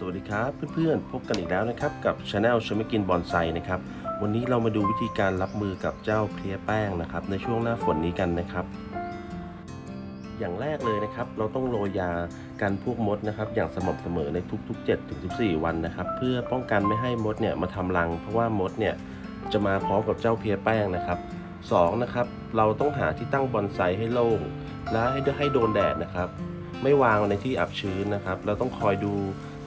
สวัสดีครับเพื่อนๆ พบกันอีกแล้วนะครับกับช anel ชมกินบอนไซนะครับ วันนี้เรามาดูวิธีการรับมือกับเจ้าเพลียแป้งนะครับ ในช่วงหน้าฝนนี้กันนะครับ อย่างแรกเลยนะครับ เราต้องโรยยากันพวกมดนะครับ อย่างสม่ำเสมอในทุก ๆ 7-14 วันนะครับ เพื่อป้องกันไม่ให้มดเนี่ยมาทำรัง เพราะว่ามดเนี่ยจะมาพร้อมกับเจ้าเพลียแป้งนะครับสองนะครับเราต้องหาที่ตั้งบอนไซให้โล่งและให้ให้โดนแดดนะครับ ไม่วางในที่อับชื้นนะครับ เราต้องคอยดู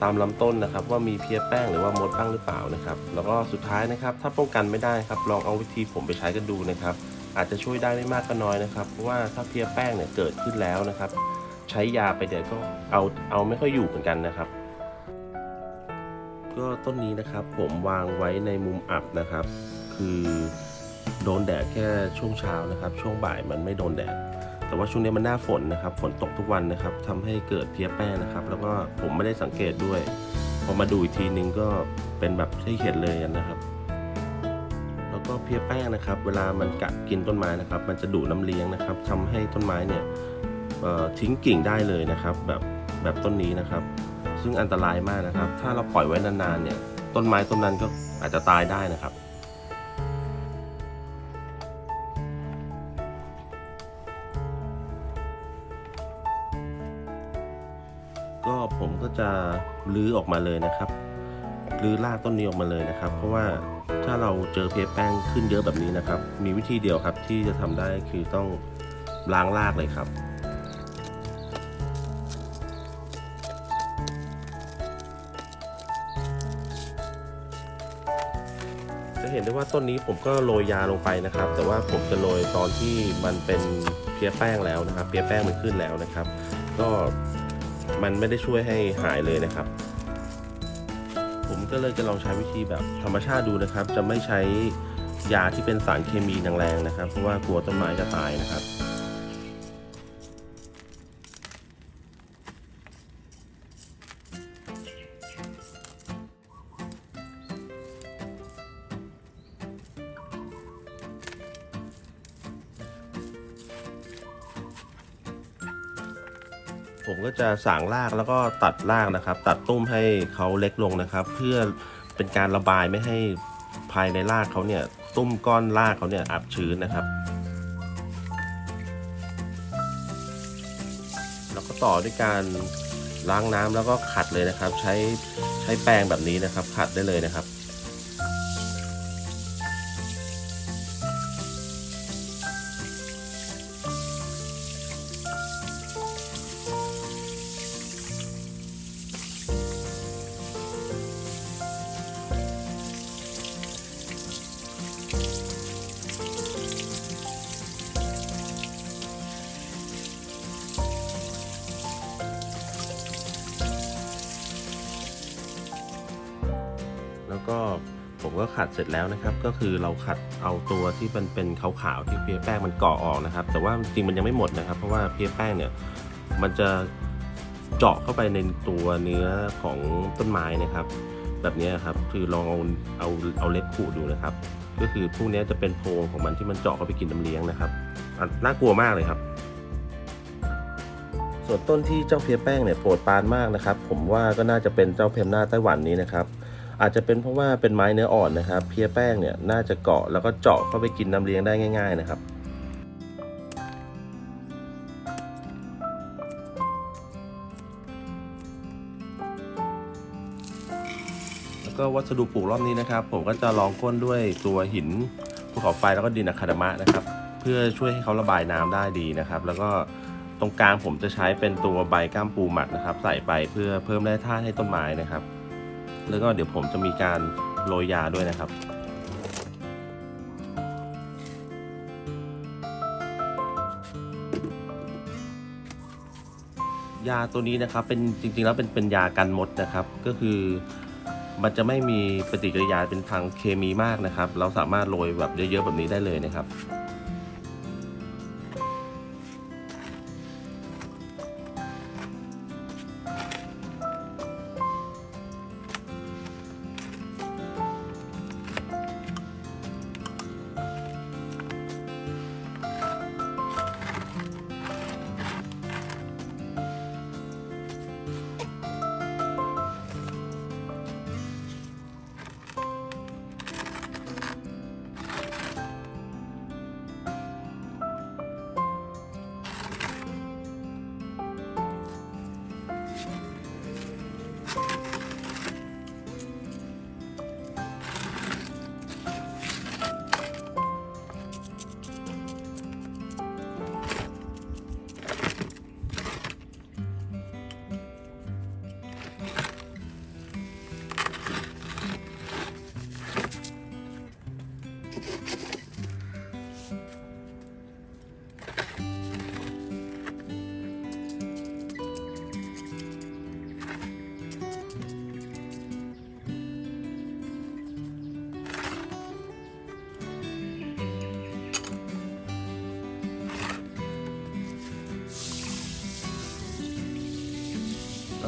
ตามลำต้นนะครับ ว่ามีเพี้ยแป้งหรือว่ามดบ้างหรือเปล่านะครับ แล้วก็สุดท้ายนะครับ ถ้าป้องกันไม่ได้ครับ ลองเอาวิธีผมไปใช้กันดูนะครับ อาจจะช่วยได้ไม่มากก็น้อยนะครับ เพราะว่าถ้าเพี้ยแป้งเนี่ยเกิดขึ้นแล้วนะครับ ใช้ยาไปเดี๋ยวก็เอาเอาไม่ค่อยอยู่เหมือนกันนะครับ ก็ต้นนี้นะครับผมวางไว้ในมุมอับนะครับ คือโดนแดดแค่ช่วงเช้านะครับ ช่วงบ่ายมันไม่โดนแดด แต่ว่าช่วงนี้มันหน้าฝนนะครับ ฝนตกทุกวันนะครับทำให้เกิดเพี้ยแป้งนะครับ แล้วก็ผมไม่ได้สังเกตด้วย พอมาดูอีกทีนึงก็เป็นแบบที่เห็นเลยนะครับ แล้วก็เพี้ยแป้งนะครับ เวลามันกัดกินต้นไม้นะครับ มันจะดูดน้ำเลี้ยงนะครับทำให้ต้นไม้เนี่ยทิ้งกิ่งได้เลยนะครับ แบบแบบต้นนี้นะครับ ซึ่งอันตรายมากนะครับ ถ้าเราปล่อยไว้นานๆเนี่ย ต้นไม้ต้นนั้นก็อาจจะตายได้นะครับ ผมก็จะลื้อออกมาเลยนะครับลื้อรากต้นนี้ออกมาเลยนะครับ เพราะว่าถ้าเราเจอเพชรแป้งขึ้นเยอะแบบนี้นะครับ มีวิธีเดียวครับที่จะทำได้คือต้องล้างรากเลยครับจะเห็นได้ว่าต้นนี้ผมก็โรยยาลงไปนะครับ แต่ว่าผมจะโรยตอนที่มันเป็นเพี้ยแป้งแล้วนะครับ เพี้ยแป้งมันขึ้นแล้วนะครับ ก็ มันไม่ได้ช่วยให้หายเลยนะครับ ผมก็เลยจะลองใช้วิธีแบบธรรมชาติดูนะครับ จะไม่ใช้ยาที่เป็นสารเคมีแรงๆนะครับ เพราะว่ากลัวต้นไม้จะตายนะครับ ผมก็จะสางรากแล้วก็ตัดรากนะครับ ตัดตุ้มให้เขาเล็กลงนะครับ เพื่อเป็นการระบายไม่ให้ภายในรากเขาเนี่ยตุ้มก้อนรากเขาเนี่ยอับชื้นนะครับ แล้วก็ต่อด้วยการล้างน้ำแล้วก็ขัดเลยนะครับ ใช้ใช้แปรงแบบนี้นะครับ ขัดได้เลยนะครับ แล้วก็ผมก็ขัดเสร็จแล้วนะครับ ก็คือเราขัดเอาตัวที่มันเป็นขาวๆที่เพี้ยแป้งมันเกาะออกนะครับ แต่ว่าจริงมันยังไม่หมดนะครับ เพราะว่าเพี้ยแป้งเนี่ยมันจะเจาะเข้าไปในตัวเนื้อของต้นไม้นะครับ แบบนี้ครับคือลองเอาเอาเอาเล็บขูดดูนะครับ ก็คือพวกนี้จะเป็นโพรงของมันที่มันเจาะเข้าไปกินน้ำเลี้ยงนะครับน่ากลัวมากเลยครับส่วนต้นที่เจ้าเพียแป้งเนี่ยโปรดปานมากนะครับ ผมว่าก็น่าจะเป็นเจ้าเพมหน้าไต้หวันนี้นะครับ อาจจะเป็นเพราะว่าเป็นไม้เนื้ออ่อนนะครับเพียแป้งเนี่ยน่าจะเกาะแล้วก็เจาะเข้าไปกินน้ำเลี้ยงได้ง่าย ๆ นะครับแล้วก็วัสดุปลูกรอบนี้นะครับ ผมก็จะลองก้นด้วยตัวหินภูเขาไฟแล้วก็ดินอะคาดามะนะครับ เพื่อช่วยให้เขาระบายน้ำได้ดีนะครับ แล้วก็ตรงกลางผมจะใช้เป็นตัวใบก้ามปูหมักนะครับ ใส่ไปเพื่อเพิ่มแร่ธาตุให้ต้นไม้นะครับ แล้วก็เดี๋ยวผมจะมีการโรยยาด้วยนะครับยาตัวนี้นะครับเป็นจริงๆแล้วเป็นเป็นยากันมดนะครับ ก็คือมันจะไม่มีปฏิกิริยาเป็นทางเคมีมากนะครับ เราสามารถโรยแบบเยอะๆแบบนี้ได้เลยนะครับ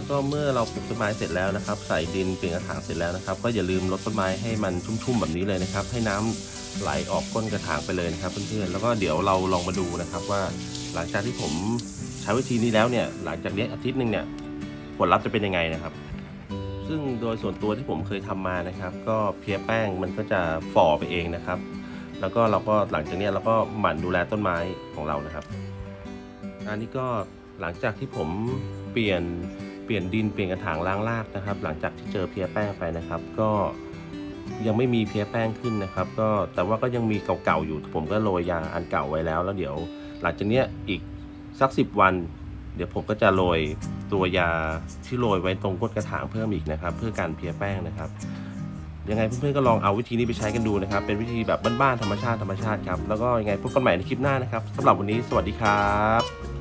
แล้วก็เมื่อเราปลูกต้นไม้เสร็จแล้วนะครับ ใส่ดินเปลี่ยนกระถางเสร็จแล้วนะครับ ก็อย่าลืมรดต้นไม้ให้มันชุ่มๆแบบนี้เลยนะครับ ให้น้ำไหลออกก้นกระถางไปเลยนะครับ เพื่อนๆแล้วก็เดี๋ยวเราลองมาดูนะครับว่าหลังจากที่ผมใช้วิธีนี้แล้วเนี่ย หลังจากนี้อาทิตย์หนึ่งเนี่ยผลลัพธ์จะเป็นยังไงนะครับ ซึ่งโดยส่วนตัวที่ผมเคยทำมานะครับ ก็เพียแป้งมันก็จะฝ่อไปเองนะครับ แล้วก็เราก็หลังจากนี้เราก็หมั่นดูแลต้นไม้ของเรานะครับ อันนี้ก็หลังจากที่ผมเปลี่ยน เปลี่ยนดินเปลี่ยนกระถางล้างรากนะครับ หลังจากที่เจอเพียแป้งไปนะครับ ก็ยังไม่มีเพียแป้งขึ้นนะครับ ก็แต่ว่าก็ยังมีเก่าๆอยู่ ผมก็โรยยาอันเก่าไว้แล้ว แล้วเดี๋ยว หลังจากนี้อีกสักสิบวัน เดี๋ยวผมก็จะโรยตัวยาที่โรยไว้ตรงก้นกระถางเพิ่มอีกนะครับ เพื่อการเพียแป้งนะครับยังไงเพื่อนๆก็ลองเอาวิธีนี้ไปใช้กันดูนะครับ เป็นวิธีแบบบ้านๆธรรมชาติธรรมชาติครับ แล้วก็ยังไงพบกันใหม่ในคลิปหน้านะครับสำหรับวันนี้สวัสดีครับ